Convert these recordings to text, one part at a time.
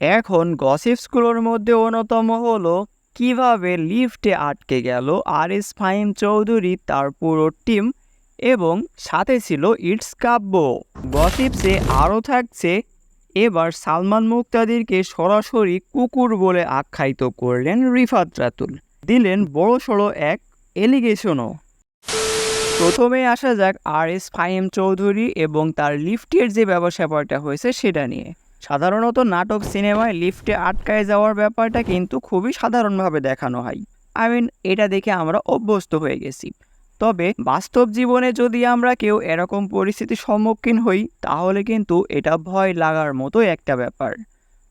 এখন গসিপসগুলোর মধ্যে অন্যতম হলো কীভাবে লিফটে আটকে গেল আর এস ফাহিম চৌধুরী তার পুরো টিম এবং সাথে ছিল ইটস কাব্য। গসিপসে আরও থাকছে, এবার সালমান মুক্তাদিরকে সরাসরি কুকুর বলে আখ্যায়িত করলেন রিফাত রাতুল। দিলেন বড় সড়ো এক এলিগেশনও প্রথমে আসা যাক আর এস ফাহিম চৌধুরী এবং তার লিফটের যে ব্যবসা হয়েছে সেটা নিয়ে। সাধারণত নাটক সিনেমায় লিফটে আটকায় যাওয়ার ব্যাপারটা কিন্তু খুবই সাধারণভাবে দেখানো হয়। আই মিন এটা দেখে আমরা অভ্যস্ত হয়ে গেছি। তবে বাস্তব জীবনে যদি আমরা কেউ এরকম পরিস্থিতির সম্মুখীন হই, তাহলে কিন্তু এটা ভয় লাগার মতো একটা ব্যাপার।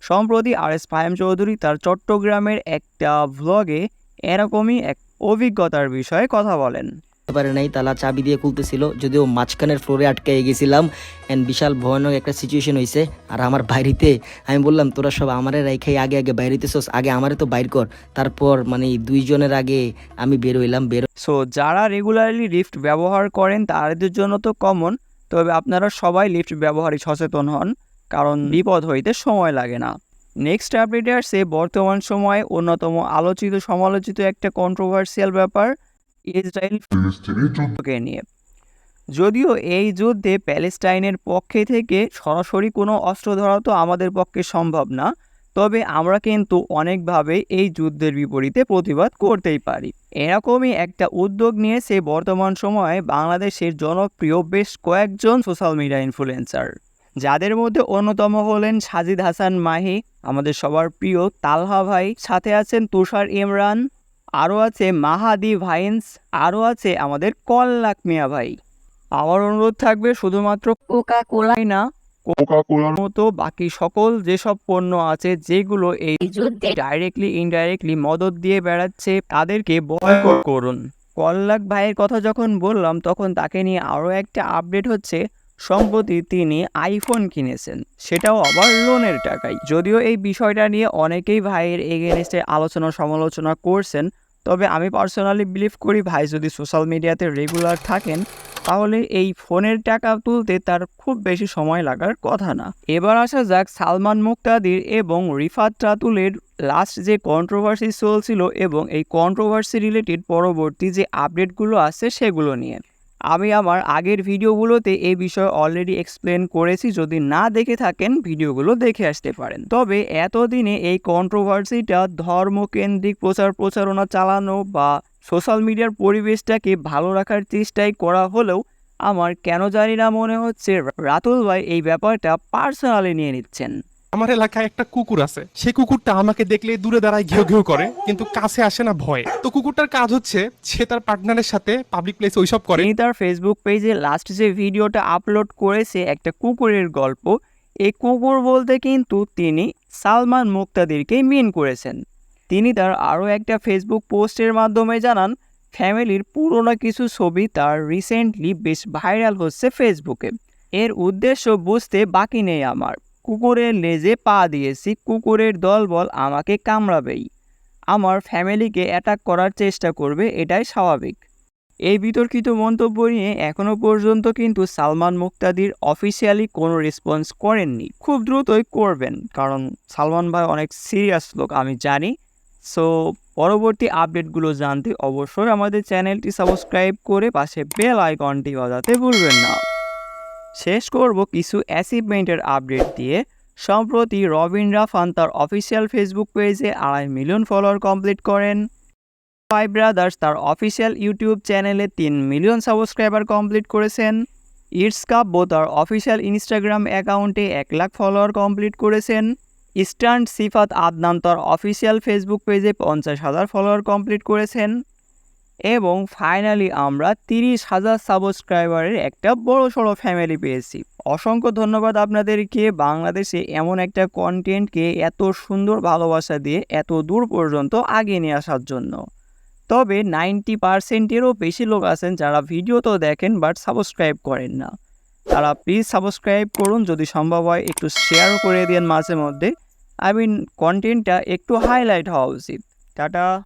সম্প্রতি আর এস ফাহিম চৌধুরী তার চট্টগ্রামের একটা ভ্লগে এরকমই এক অভিজ্ঞতার বিষয়ে কথা বলেন। পারে নাই, তালা চাবি দিয়ে খুলতেছিল, যদিও মাঝখানের ফ্লোরে আটকে গেছিলাম। এন্ড বিশাল ভয়ানক একটা সিচুয়েশন হয়েছে আর আমার বাইরেতে আমি বললাম, তোরা সব আমারে রাইখাই আগে আগে বাইরেতেছস আগে আমারে তো বাইর কর। তারপর মানে দুইজনের আগে আমি বের হইলাম, বের সো যারা রেগুলারলি লিফট ব্যবহার করেন, তাদের জন্য তো কমন তবে আপনারা সবাই লিফট ব্যবহারই সচেতন হন, কারণ বিপদ হইতে সময় লাগে না। নেক্সট আপডেটে আসছে, বর্তমান সময়ে অন্যতম আলোচিত সমালোচিত একটা কন্ট্রোভার্সিয়াল ব্যাপার। ইসরায়েল যুদ্ধকে নিয়ে। যদিও এই যুদ্ধে প্যালেস্টাইনের পক্ষে থেকে সরাসরি কোনো অস্ত্র ধরা তো আমাদের পক্ষে সম্ভব না তবে আমরা কিন্তু অনেকভাবে এই যুদ্ধের বিপরীতে প্রতিবাদ করতেই পারি। এরকমই একটা উদ্যোগ নিয়েছে বর্তমান সময়ে বাংলাদেশের জনপ্রিয় বেশ কয়েকজন সোশ্যাল মিডিয়া ইনফ্লুয়েন্সার। যাদের মধ্যে অন্যতম হলেন সাজিদ হাসান মাহি আমাদের সবার প্রিয় তালহা ভাই সাথে আছেন তুষার ইমরান আরও আছে মাহাদি ভাইন্স আরও আছে আমাদের কল্লাক মিয়া ভাই। আমার অনুরোধ থাকবে শুধুমাত্র কোকা কোলাই না কোকা কোলার মতো বাকি সকল যেসব পণ্য আছে যেগুলো এই যুদ্ধে ডাইরেক্টলি ইনডাইরেক্টলি মদত দিয়ে বেড়াচ্ছে তাদেরকে বয়কট করুন। কল্লাক ভাইয়ের কথা যখন বললাম তখন তাকে নিয়ে আরও একটা আপডেট হচ্ছে সম্প্রতি তিনি আইফোন কিনেছেন। সেটাও আবার লোনের টাকায়। যদিও এই বিষয়টা নিয়ে অনেকেই ভাইয়ের এগেনস্টে আলোচনা সমালোচনা করছেন তবে আমি পার্সোনালি বিলিভ করি ভাই, যদি সোশ্যাল মিডিয়াতে রেগুলার থাকেন, তাহলে এই ফোনের টাকা তুলতে তার খুব বেশি সময় লাগার কথা না। এবার আসা যাক সালমান মুক্তাদির এবং রিফাত রাতুলের লাস্ট যে কন্ট্রোভার্সি চলছিল এবং এই কন্ট্রোভার্সি রিলেটেড পরবর্তী যে আপডেটগুলো আছে সেগুলো নিয়ে। আমি আমার আগের ভিডিওগুলোতে এই বিষয়ে অলরেডি এক্সপ্লেন করেছি, যদি না দেখে থাকেন, ভিডিওগুলো দেখে আসতে পারেন। তবে এতদিনে এই কন্ট্রোভার্সিটা ধর্মকেন্দ্রিক প্রচার প্রচারণা চালানো বা সোশ্যাল মিডিয়ার পরিবেশটাকে ভালো রাখার চেষ্টাই করা হলেও আমার কেন জানি না মনে হচ্ছে, রাতুল ভাই এই ব্যাপারটা পার্সোনালি নিয়ে নিচ্ছেন। আমার এলাকায় একটা কুকুর আছে। সেই কুকুরটা আমাকে দেখলে দূরে দাঁড়ায় ঘেউ ঘেউ করে, কিন্তু কাছে আসে না ভয়ে। তো কুকুরটার কাজ হচ্ছে, সে তার পার্টনারের সাথে পাবলিক প্লেসে ওইসব করে। তিনি তার ফেসবুক পেজে লাস্ট যে ভিডিওটা আপলোড করেছে একটা কুকুরের গল্প। এই কুকুর বলতে কিন্তু তিনি সালমান মুক্তাদিরকেই মিন করেছেন। তিনি তার আরও একটা ফেসবুক পোস্টের মাধ্যমে জানান ফ্যামিলির পুরোনো কিছু ছবি তার রিসেন্টলি বেশ ভাইরাল হচ্ছে ফেসবুকে এর উদ্দেশ্য বুঝতে বাকি নেই আমার। কুকুরের লেজে পা দিয়েছি, কুকুরের দলবল আমাকে কামড়াবেই। আমার ফ্যামিলিকে অ্যাটাক করার চেষ্টা করবে, এটাই স্বাভাবিক। এই বিতর্কিত মন্তব্য নিয়ে এখনও পর্যন্ত কিন্তু সালমান মুক্তাদির অফিসিয়ালি কোনো রেসপন্স করেননি। খুব দ্রুতই করবেন, কারণ সালমান ভাই অনেক সিরিয়াস লোক, আমি জানি। সো পরবর্তী আপডেটগুলো জানতে অবশ্যই আমাদের চ্যানেলটি সাবস্ক্রাইব করে পাশে বেল আইকনটি বাজাতে ভুলবেন না। শেষ করব কিছু অ্যাচিভমেন্টের আপডেট দিয়ে। সম্প্রতি রবিন রাফান তার অফিসিয়াল ফেসবুক পেজে আড়াই মিলিয়ন ফলোয়ার কমপ্লিট করেন। ফাইভ ব্রাদার্স তার অফিসিয়াল ইউটিউব চ্যানেলে তিন মিলিয়ন সাবস্ক্রাইবার কমপ্লিট করেছেন। ইটস কাব্য তার অফিসিয়াল ইনস্টাগ্রাম অ্যাকাউন্টে এক লাখ ফলোয়ার কমপ্লিট করেছেন। ইস্টার্ন সিফাত আদনান তার অফিসিয়াল ফেসবুক পেজে পঞ্চাশ হাজার ফলোয়ার কমপ্লিট করেছেন। এবং ফাইনালি আমরা তিরিশ হাজার সাবস্ক্রাইবারের একটা বড় সড়ো ফ্যামিলি পেয়েছি। অসংখ্য ধন্যবাদ আপনাদেরকে। বাংলাদেশে এমন একটা কন্টেন্টকে এত সুন্দর ভালোবাসা দিয়ে এত দূর পর্যন্ত আগে নিয়ে আসার জন্য। তবে নাইনটি পার্সেন্টেরও বেশি লোক আছেন যারা ভিডিও তো দেখেন বাট সাবস্ক্রাইব করেন না। তারা প্লিজ সাবস্ক্রাইব করুন, যদি সম্ভব হয় একটু শেয়ারও করে দিন মাঝে মধ্যে। আই মিন কন্টেন্টটা একটু হাইলাইট হওয়া উচিত। টাটা।